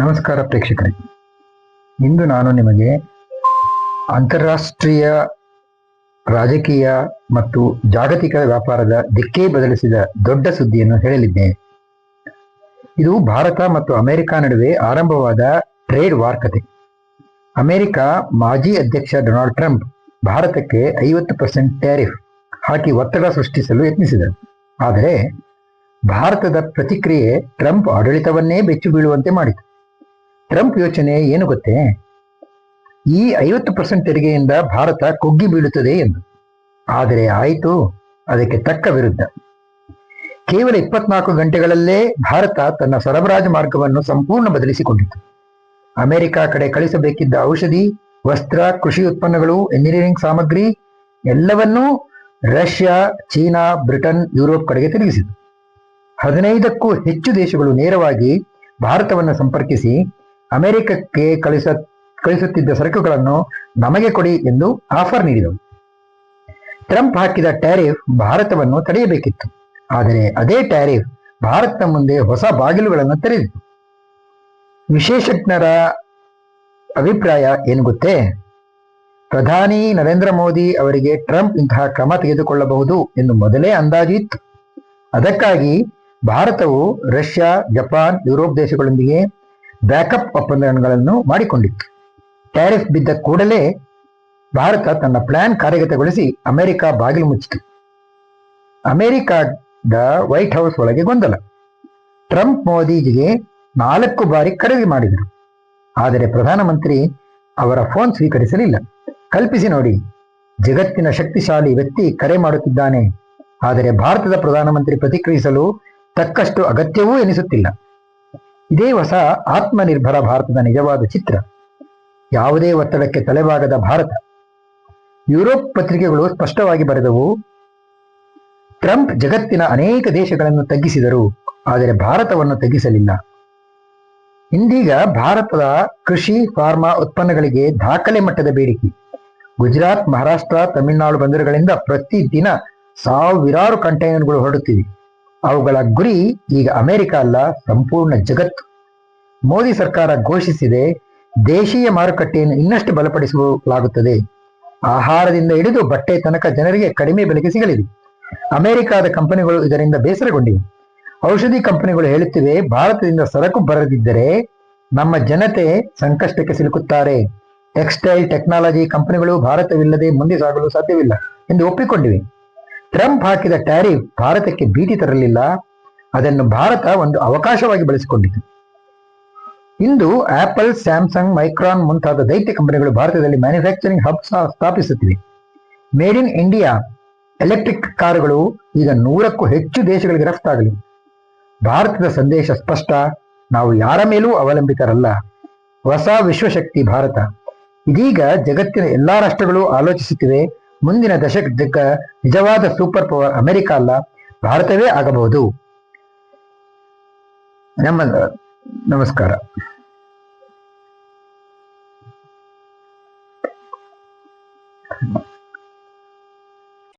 ನಮಸ್ಕಾರ ಪ್ರೇಕ್ಷಕರೇ. ಇಂದು ನಾನು ನಿಮಗೆ ಅಂತಾರಾಷ್ಟ್ರೀಯ ರಾಜಕೀಯ ಮತ್ತು ಜಾಗತಿಕ ವ್ಯಾಪಾರದ ದಿಕ್ಕೇ ಬದಲಿಸಿದ ದೊಡ್ಡ ಸುದ್ದಿಯನ್ನು ಹೇಳಲಿದ್ದೇನೆ ಇದು ಭಾರತ ಮತ್ತು ಅಮೆರಿಕ ನಡುವೆ ಆರಂಭವಾದ ಟ್ರೇಡ್ ವಾರ್ ಕತೆ. ಅಮೆರಿಕ ಮಾಜಿ ಅಧ್ಯಕ್ಷ ಡೊನಾಲ್ಡ್ ಟ್ರಂಪ್ ಭಾರತಕ್ಕೆ ಐವತ್ತು ಪರ್ಸೆಂಟ್ ಟ್ಯಾರಿಫ್ ಹಾಕಿ ಒತ್ತಡ ಸೃಷ್ಟಿಸಲು ಯತ್ನಿಸಿದರು. ಆದರೆ ಭಾರತದ ಪ್ರತಿಕ್ರಿಯೆ ಟ್ರಂಪ್ ಆಡಳಿತವನ್ನೇ ಬೆಚ್ಚು ಬೀಳುವಂತೆ ಮಾಡಿತು. ಟ್ರಂಪ್ ಯೋಚನೆ ಏನು ಗೊತ್ತೇ? ಈ ಐವತ್ತು ಪರ್ಸೆಂಟ್ ತೆರಿಗೆಯಿಂದ ಭಾರತ ಕುಗ್ಗಿ ಬೀಳುತ್ತದೆ ಎಂದು. ಆದರೆ ಆಯಿತು, ಅದಕ್ಕೆ ತಕ್ಕ ವಿರುದ್ಧ. ಕೇವಲ ಇಪ್ಪತ್ನಾಲ್ಕು ಗಂಟೆಗಳಲ್ಲೇ ಭಾರತ ತನ್ನ ಸರಬರಾಜು ಮಾರ್ಗವನ್ನು ಸಂಪೂರ್ಣ ಬದಲಿಸಿಕೊಂಡಿತು. ಅಮೆರಿಕ ಕಡೆ ಕಳಿಸಬೇಕಿದ್ದ ಔಷಧಿ, ವಸ್ತ್ರ, ಕೃಷಿ ಉತ್ಪನ್ನಗಳು ಎಂಜಿನಿಯರಿಂಗ್ ಸಾಮಗ್ರಿ ಎಲ್ಲವನ್ನೂ ರಷ್ಯಾ, ಚೀನಾ, ಬ್ರಿಟನ್, ಯುರೋಪ್ ಕಡೆಗೆ ತಿರುಗಿಸಿತು. ಹದಿನೈದಕ್ಕೂ ಹೆಚ್ಚು ದೇಶಗಳು ನೇರವಾಗಿ ಭಾರತವನ್ನು ಸಂಪರ್ಕಿಸಿ ಅಮೆರಿಕಕ್ಕೆ ಕಳಿಸ, ಕಳಿಸುತ್ತಿದ್ದ ಸರಕುಗಳನ್ನು ನಮಗೆ ಕೊಡಿ ಎಂದು ಆಫರ್ ನೀಡಿದರು ಟ್ರಂಪ್ ಹಾಕಿದ ಟ್ಯಾರಿಫ್ ಭಾರತವನ್ನು ತಡೆಯಬೇಕಿತ್ತು. ಆದರೆ ಅದೇ ಟ್ಯಾರಿಫ್ ಭಾರತ ಮುಂದೆ ಹೊಸ ಬಾಗಿಲುಗಳನ್ನು ತೆರೆದಿತ್ತು. ವಿಶೇಷಜ್ಞರ ಅಭಿಪ್ರಾಯ ಏನು ಗೊತ್ತೇ? ಪ್ರಧಾನಿ ನರೇಂದ್ರ ಮೋದಿ ಅವರಿಗೆ ಟ್ರಂಪ್ ಇಂತಹ ಕ್ರಮ ತೆಗೆದುಕೊಳ್ಳಬಹುದು ಎಂದು ಮೊದಲೇ ಅಂದಾಜು ಇತ್ತು. ಅದಕ್ಕಾಗಿ ಭಾರತವು ರಷ್ಯಾ, ಜಪಾನ್, ಯುರೋಪ್ ದೇಶಗಳೊಂದಿಗೆ ಬ್ಯಾಕಪ್ ಒಪ್ಪಂದಗಳನ್ನು ಮಾಡಿಕೊಂಡಿತ್ತು. ಟ್ಯಾರಿಫ್ ಬಿದ್ದ ಕೂಡಲೇ ಭಾರತ ತನ್ನ ಪ್ಲಾನ್ ಕಾರ್ಯಗತಗೊಳಿಸಿ ಅಮೆರಿಕ ಬಾಗಿಲು ಮುಚ್ಚಿತು. ಅಮೆರಿಕದ ವೈಟ್ ಹೌಸ್ ಒಳಗೆ ಗೊಂದಲ. ಟ್ರಂಪ್ ಮೋದಿಜಿಗೆ ನಾಲ್ಕು ಬಾರಿ ಕರೆ ಮಾಡಿದರು. ಆದರೆ ಪ್ರಧಾನಮಂತ್ರಿ ಅವರ ಫೋನ್ ಸ್ವೀಕರಿಸಲಿಲ್ಲ. ಕಲ್ಪಿಸಿ ನೋಡಿ, ಜಗತ್ತಿನ ಶಕ್ತಿಶಾಲಿ ವ್ಯಕ್ತಿ ಕರೆ ಮಾಡುತ್ತಿದ್ದಾನೆ. ಆದರೆ ಭಾರತದ ಪ್ರಧಾನಮಂತ್ರಿ ಪ್ರತಿಕ್ರಿಯಿಸಲು ತಕ್ಕಷ್ಟು ಅಗತ್ಯವೂ ಎನಿಸುತ್ತಿಲ್ಲ. ಇದೇ ಹೊಸ ಆತ್ಮನಿರ್ಭರ ಭಾರತದ ನಿಜವಾದ ಚಿತ್ರ. ಯಾವುದೇ ಒತ್ತಡಕ್ಕೆ ತಲೆಬಾಗದ ಭಾರತ. ಯುರೋಪ್ ಪತ್ರಿಕೆಗಳು ಸ್ಪಷ್ಟವಾಗಿ ಬರೆದವು, ಟ್ರಂಪ್ ಜಗತ್ತಿನ ಅನೇಕ ದೇಶಗಳನ್ನು ತಗ್ಗಿಸಿದರು, ಆದರೆ ಭಾರತವನ್ನು ತಗ್ಗಿಸಲಿಲ್ಲ. ಇಂದೀಗ ಭಾರತದ ಕೃಷಿ, ಫಾರ್ಮಾ ಉತ್ಪನ್ನಗಳಿಗೆ ದಾಖಲೆ ಮಟ್ಟದ ಬೇಡಿಕೆ. ಗುಜರಾತ್, ಮಹಾರಾಷ್ಟ್ರ, ತಮಿಳುನಾಡು ಬಂದರುಗಳಿಂದ ಪ್ರತಿದಿನ ಸಾವಿರಾರು ಕಂಟೈನರ್ಗಳು ಹೊರಡುತ್ತಿವೆ. ಅವುಗಳ ಗುರಿ ಈಗ ಅಮೆರಿಕ ಅಲ್ಲ, ಸಂಪೂರ್ಣ ಜಗತ್ತು. ಮೋದಿ ಸರ್ಕಾರ ಘೋಷಿಸಿದೆ, ದೇಶೀಯ ಮಾರುಕಟ್ಟೆಯನ್ನು ಇನ್ನಷ್ಟು ಬಲಪಡಿಸಲಾಗುತ್ತದೆ ಆಹಾರದಿಂದ ಹಿಡಿದು ಬಟ್ಟೆ ತನಕ ಜನರಿಗೆ ಕಡಿಮೆ ಬೆಲೆಗೆ ಸಿಗಲಿದೆ. ಅಮೆರಿಕಾದ ಕಂಪನಿಗಳು ಇದರಿಂದ ಬೇಸರಗೊಂಡಿವೆ. ಔಷಧಿ ಕಂಪನಿಗಳು ಹೇಳುತ್ತಿವೆ, ಭಾರತದಿಂದ ಸರಕು ಬರದಿದ್ದರೆ ನಮ್ಮ ಜನತೆ ಸಂಕಷ್ಟಕ್ಕೆ ಸಿಲುಕುತ್ತಾರೆ. ಟೆಕ್ಸ್ಟೈಲ್ ಟೆಕ್ನಾಲಜಿ ಕಂಪನಿಗಳು ಭಾರತವಿಲ್ಲದೆ ಮುಂದೆ ಸಾಗಲು ಸಾಧ್ಯವಿಲ್ಲ ಎಂದು ಒಪ್ಪಿಕೊಂಡಿವೆ. ಟ್ರಂಪ್ ಹಾಕಿದ ಟ್ಯಾರಿಫ್ ಭಾರತಕ್ಕೆ ಭೀತಿ ತರಲಿಲ್ಲ. ಅದನ್ನು ಭಾರತ ಒಂದು ಅವಕಾಶವಾಗಿ ಬಳಸಿಕೊಂಡಿತು. ಇಂದು ಆಪಲ್, ಸ್ಯಾಮ್ಸಂಗ್, ಮೈಕ್ರಾನ್ ಮುಂತಾದ ದೈತ್ಯ ಕಂಪನಿಗಳು ಭಾರತದಲ್ಲಿ ಮ್ಯಾನುಫ್ಯಾಕ್ಚರಿಂಗ್ ಹಬ್ ಸ್ಥಾಪಿಸುತ್ತಿವೆ. ಮೇಡ್ ಇನ್ ಇಂಡಿಯಾ ಎಲೆಕ್ಟ್ರಿಕ್ ಕಾರುಗಳು ಈಗ ನೂರಕ್ಕೂ ಹೆಚ್ಚು ದೇಶಗಳಿಗೆ ರಫ್ತಾಗಲಿ. ಭಾರತದ ಸಂದೇಶ ಸ್ಪಷ್ಟ, ನಾವು ಯಾರ ಮೇಲೂ ಅವಲಂಬಿತರಲ್ಲ. ಹೊಸ ವಿಶ್ವಶಕ್ತಿ ಭಾರತ. ಇದೀಗ ಜಗತ್ತಿನ ಎಲ್ಲಾ ರಾಷ್ಟ್ರಗಳು ಆಲೋಚಿಸುತ್ತಿವೆ. ಮುಂದಿನ ದಶಕ ನಿಜವಾದ ಸೂಪರ್ ಪವರ್ ಅಮೆರಿಕ ಅಲ್ಲ ಭಾರತವೇ ಆಗಬಹುದು. ನಮ್ಮ ನಮಸ್ಕಾರ.